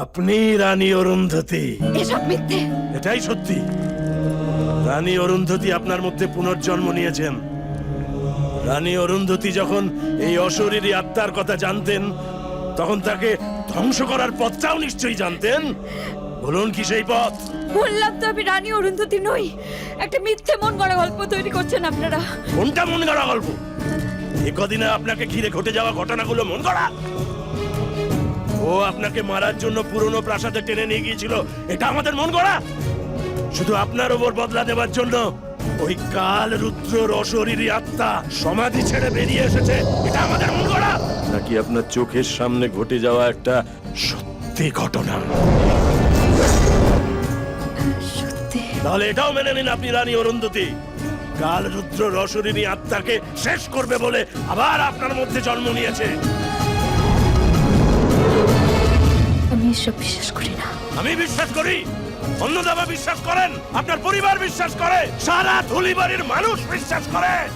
আপনি রানী অরুন্ধতী। এসব মিথ্যে। এটাই সত্যি। রানী অরুন্ধতী আপনার মধ্যে পুনর্জন্ম নিয়েছেন। রানী অরুন্ধতী যখন এই অশরীরী আত্মার কথা জানতেন তখন তাকে ধ্বংস করার পথটাও নিশ্চয়ই জানতেন। বলুন কি সেই পথ? বললাম তো আমি রানী অরুন্ধতী নই। একটা মিথ্যে মন গড়া গল্প তৈরি করছেন আপনারা। কোনটা মন গড়া গল্প? এ কদিনে আপনাকে ঘিরে ঘটে যাওয়া ঘটনাগুলো মন গড়া? ও আপনাকে মারার জন্য পুরনো প্রাসাদে টেনে নিয়ে গিয়েছিল। এটা আমাদের মন গড়া। শুধু আপনার ওপর বদলা দেওয়ার জন্য ওই কাল রুদ্র রসরীরী আত্মা সমাধি ছেড়ে বেরিয়ে এসেছে। এটা আমাদের মন গড়া। নাকি আপনার চোখের সামনে ঘটে যাওয়া একটা সত্যি ঘটনা? সত্যি? তাহলে এটাও মেনে নিন আপনি রানী অরুন্ধতী। কাল রুদ্র রসরিনী আত্মাকে শেষ করবে বলে আবার আপনার মধ্যে জন্ম নিয়েছে। এসব বিশ্বাস করি না। আমি বিশ্বাস করি। অন্নদাবা বিশ্বাস করেন। আপনার পরিবার বিশ্বাস করে। সারা ধুলিবাড়ির মানুষ বিশ্বাস করে।